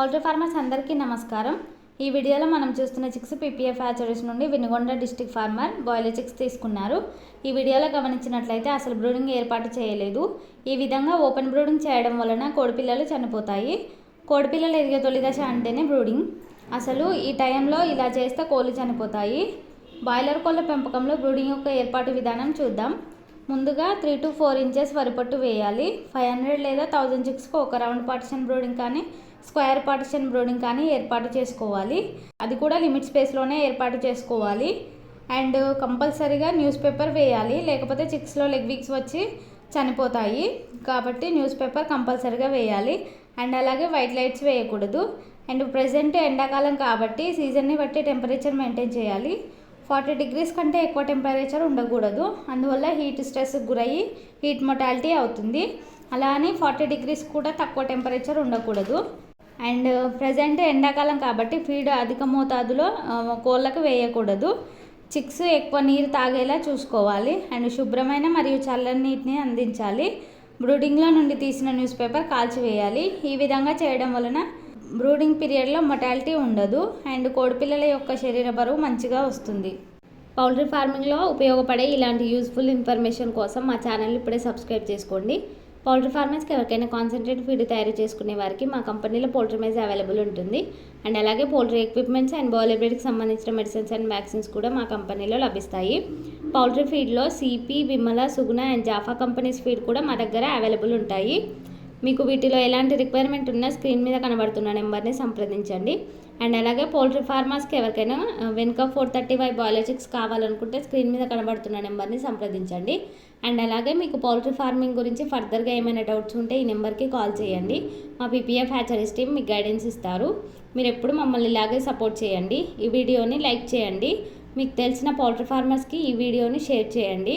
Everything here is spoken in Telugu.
పౌల్ట్రీ ఫార్మర్స్ అందరికీ నమస్కారం. ఈ వీడియోలో మనం చూస్తున్న చిక్స్ పీపీఎఫ్ హ్యాచరీస్ నుండి Vinukonda district farmer broiler chicks తీసుకున్నారు. ఈ వీడియోలో గమనించినట్లయితే అసలు బ్రూడింగ్ ఏర్పాటు చేయలేదు. ఈ విధంగా ఓపెన్ బ్రూడింగ్ చేయడం వలన కోడిపిల్లలు చనిపోతాయి. కోడిపిల్లలు ఎదిగే తొలి దశ అంటేనే బ్రూడింగ్. అసలు ఈ టైంలో ఇలా చేస్తే కోళ్ళు చనిపోతాయి. బాయిలర్ కోళ్ళ పెంపకంలో బ్రూడింగ్ యొక్క ఏర్పాటు విధానం చూద్దాం. ముందుగా త్రీ టు ఫోర్ ఇంచెస్ వరిపట్టు వేయాలి. ఫైవ్ హండ్రెడ్ లేదా థౌజండ్ చిక్స్కి ఒక రౌండ్ పార్టిషన్ బ్రూడింగ్ కానీ స్క్వేర్ పార్టిషన్ బ్రోడింగ్ కానీ ఏర్పాటు చేసుకోవాలి. అది కూడా లిమిట్ స్పేస్లోనే ఏర్పాటు చేసుకోవాలి. అండ్ కంపల్సరీగా న్యూస్ పేపర్ వేయాలి. లేకపోతే చిక్స్లో లెగ్ వీక్స్ వచ్చి చనిపోతాయి. కాబట్టి న్యూస్ పేపర్ కంపల్సరీగా వేయాలి. అండ్ అలాగే వైట్ లైట్స్ వేయకూడదు. అండ్ ప్రజెంట్ ఎండాకాలం కాబట్టి సీజన్ని బట్టి టెంపరేచర్ మెయింటైన్ చేయాలి. ఫార్టీ డిగ్రీస్ కంటే ఎక్కువ టెంపరేచర్ ఉండకూడదు. అందువల్ల హీట్ స్ట్రెస్ గురయ్యి హీట్ మొటాలిటీ అవుతుంది. అలా అని ఫార్టీ డిగ్రీస్ కూడా తక్కువ టెంపరేచర్ ఉండకూడదు. అండ్ ప్రజెంట్ ఎండాకాలం కాబట్టి ఫీడ్ అధిక మోతాదులో కోళ్ళకు వేయకూడదు. చిక్స్ ఎక్కువ నీరు తాగేలా చూసుకోవాలి. అండ్ శుభ్రమైన మరియు చల్లని నీటిని అందించాలి. బ్రూడింగ్లో నుండి తీసిన న్యూస్ పేపర్ కాల్చివేయాలి. ఈ విధంగా చేయడం వలన బ్రూడింగ్ పీరియడ్లో మొటాలిటీ ఉండదు. అండ్ కోడిపిల్లల యొక్క శరీర బరువు మంచిగా వస్తుంది. పౌల్ట్రీ ఫార్మింగ్లో ఉపయోగపడే ఇలాంటి యూస్ఫుల్ ఇన్ఫర్మేషన్ కోసం మా ఛానల్ ఇప్పుడే సబ్స్క్రైబ్ చేసుకోండి. పౌల్ట్రీ ఫార్మర్స్కి ఎవరికైనా కాన్సన్ట్రేట్ ఫీడ్ తయారు చేసుకునే వారికి మా కంపెనీలో పౌల్ట్రీ మేజ్ అవైలబుల్ ఉంటుంది. అండ్ అలాగే పౌల్ట్రీ ఎక్విప్మెంట్స్ అండ్ బాయిలర్ సంబంధించిన మెడిసిన్స్ అండ్ వ్యాక్సిన్స్ కూడా మా కంపెనీలో లభిస్తాయి. Poultry ఫీడ్లో CP Vimala Suguna and Japfa companies feed కూడా మా దగ్గర అవైలబుల్ ఉంటాయి. మీకు వీటిలో ఎలాంటి రిక్వైర్మెంట్ ఉన్నా స్క్రీన్ మీద కనబడుతున్న నెంబర్ని సంప్రదించండి. అండ్ అలాగే పోల్ట్రీ ఫార్మర్స్కి ఎవరికైనా వెనుక ఫోర్ థర్టీ ఫైవ్ బయాలజిక్స్ కావాలనుకుంటే స్క్రీన్ మీద కనబడుతున్న నెంబర్ని సంప్రదించండి. అండ్ అలాగే మీకు పౌల్ట్రీ ఫార్మింగ్ గురించి ఫర్దర్గా ఏమైనా డౌట్స్ ఉంటే ఈ నెంబర్కి కాల్ చేయండి. మా పీపీఎఫ్ హ్యాచరీస్ టీమ్ మీకు గైడెన్స్ ఇస్తారు. మీరు ఎప్పుడు మమ్మల్ని ఇలాగే సపోర్ట్ చేయండి. ఈ వీడియోని లైక్ చేయండి. మీకు తెలిసిన పౌల్ట్రీ ఫార్మర్స్కి ఈ వీడియోని షేర్ చేయండి.